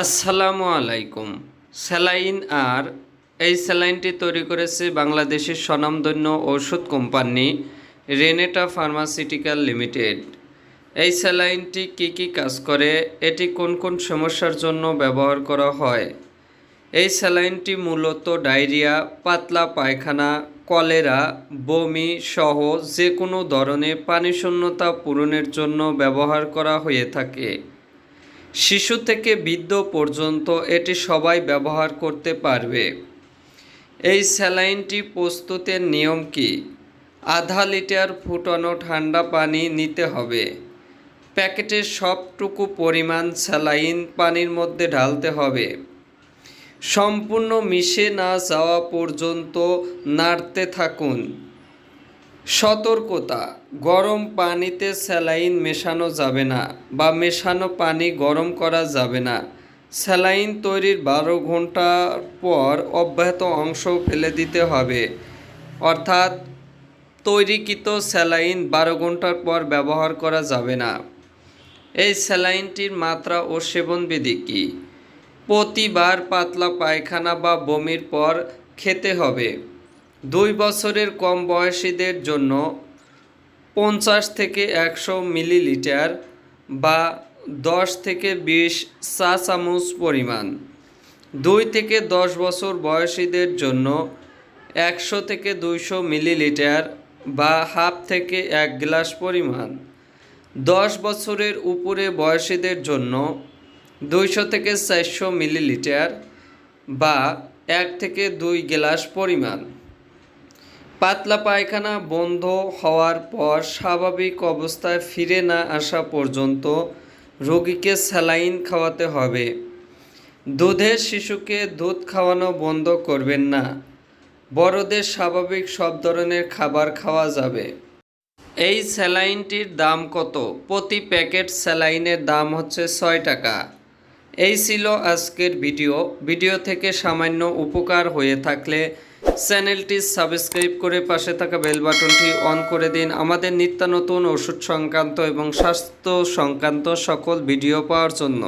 আসসালামু আলাইকুম। স্যালাইন আর এই স্যালাইনটি তৈরি করেছে বাংলাদেশের স্বনামধন্য ঔষধ কোম্পানি রেনেটা ফার্মাসিউটিক্যাল লিমিটেড। এই স্যালাইনটি কী কী কাজ করে, এটি কোন কোন সমস্যার জন্য ব্যবহার করা হয়? এই স্যালাইনটি মূলত ডায়রিয়া, পাতলা পায়খানা, কলেরা, বমি সহ যে কোনো ধরনের পানিশূন্যতা পূরণের জন্য ব্যবহার করা হয়ে থাকে। শিশু থেকে বৃদ্ধ পর্যন্ত এটি সবাই ব্যবহার করতে পারবে। এই স্যালাইনটি প্রস্তুতের নিয়ম কি? আধা লিটার ফুটানো ঠান্ডা পানি নিতে হবে। প্যাকেটের সবটুকু পরিমাণ স্যালাইন পানির মধ্যে ঢালতে হবে। সম্পূর্ণ মিশে না যাওয়া পর্যন্ত নাড়তে থাকুন। সতর্কতা, গরম পানিতে স্যালাইন মেশানো যাবে না বা মেশানো পানি গরম করা যাবে না। স্যালাইন তৈরির বারো ঘণ্টার পর অব্যাহত অংশ ফেলে দিতে হবে। অর্থাৎ, তৈরিকৃত স্যালাইন বারো ঘণ্টার পর ব্যবহার করা যাবে না। এই স্যালাইনটির মাত্রা ও সেবনবিধি কী? প্রতিবার পাতলা পায়খানা বা বমির পর খেতে হবে। দুই বছরের কম বয়সীদের জন্য পঞ্চাশ থেকে একশো মিলিলিটার বা দশ থেকে বিশ চা চামচ পরিমাণ। দুই থেকে দশ বছর বয়সীদের জন্য একশো থেকে দুইশো মিলিলিটার বা হাফ থেকে এক গ্লাস পরিমাণ। দশ বছরের উপরে বয়সীদের জন্য দুইশো থেকে চারশো মিলিলিটার বা এক থেকে দুই গ্লাস পরিমাণ। পাতলা পায়খানা বন্ধ হওয়ার পর স্বাভাবিক অবস্থায় ফিরে না আসা পর্যন্ত রোগীকে স্যালাইন খাওয়াতে হবে। দুধের শিশুকে দুধ খাওয়ানো বন্ধ করবেন না। বড়দের স্বাভাবিক সব ধরনের খাবার খাওয়া যাবে। এই স্যালাইনটির দাম কত? প্রতি প্যাকেট স্যালাইনের দাম হচ্ছে ছয় টাকা। এই ছিল আজকের ভিডিও। ভিডিও থেকে সামান্য উপকার হয়ে থাকলে চ্যানেলটি সাবস্ক্রাইব করে পাশে থাকা বেল বাটনটি অন করে দিন। আমাদের নিত্য নতুন ওষুধ সংক্রান্ত এবং স্বাস্থ্য সংক্রান্ত সকল ভিডিও পাওয়ার জন্য।